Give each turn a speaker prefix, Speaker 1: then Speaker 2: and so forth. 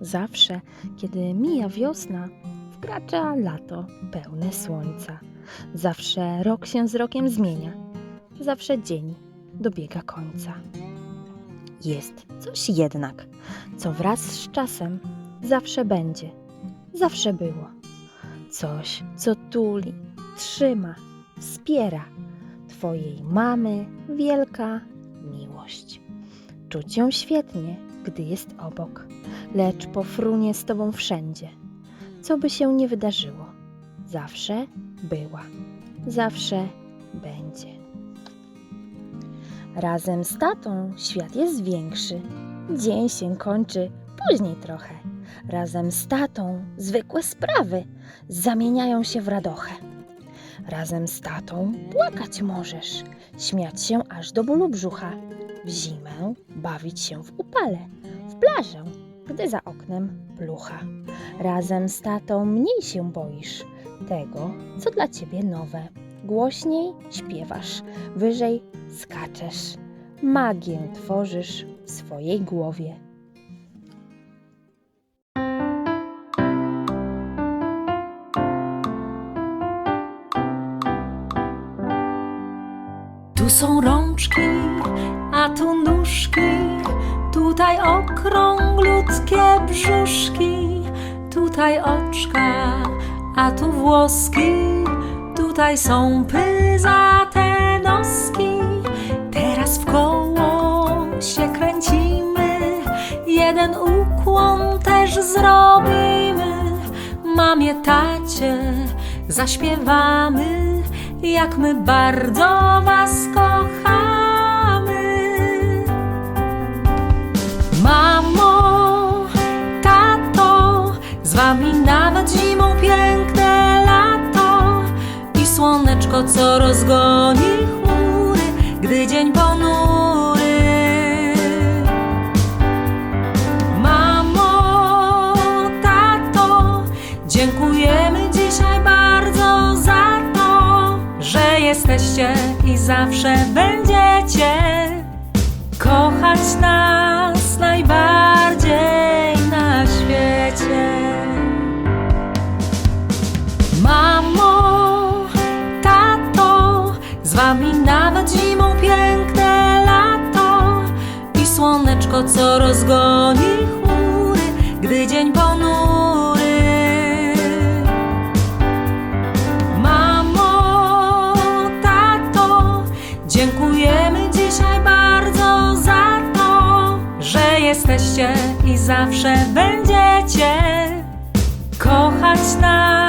Speaker 1: Zawsze, kiedy mija wiosna, wkracza lato pełne słońca. Zawsze rok się z rokiem zmienia. Zawsze dzień dobiega końca. Jest coś jednak, co wraz z czasem zawsze będzie, zawsze było. Coś, co tuli, trzyma, wspiera Twojej mamy wielka miłość. Czuć ją świetnie, gdy jest obok, lecz pofrunie z Tobą wszędzie. Co by się nie wydarzyło, zawsze była, zawsze będzie. Razem z tatą świat jest większy, dzień się kończy później trochę. Razem z tatą zwykłe sprawy zamieniają się w radochę. Razem z tatą płakać możesz, śmiać się aż do bólu brzucha, w zimę bawić się w upale, w plażę, gdy za oknem plucha. Razem z tatą mniej się boisz tego, co dla ciebie nowe. Głośniej śpiewasz, wyżej skaczesz, magię tworzysz w swojej głowie.
Speaker 2: Tu są rączki, a tu nóżki, tutaj okrągludzkie brzuszki, tutaj oczka, a tu włoski, tutaj są pyzate noski. Teraz w koło się kręcimy, jeden ukłon też zrobimy. Mamie, tacie, zaśpiewamy, jak my bardzo was kochamy. Wami nawet zimą piękne lato i słoneczko, co rozgoni chmury, gdy dzień ponury. Mamo, tato, dziękujemy dzisiaj bardzo za to, że jesteście i zawsze będziecie kochać nas z wami nawet zimą piękne lato i słoneczko, co rozgoni chmury, gdy dzień ponury. Mamo, tato, dziękujemy dzisiaj bardzo za to, że jesteście i zawsze będziecie kochać nas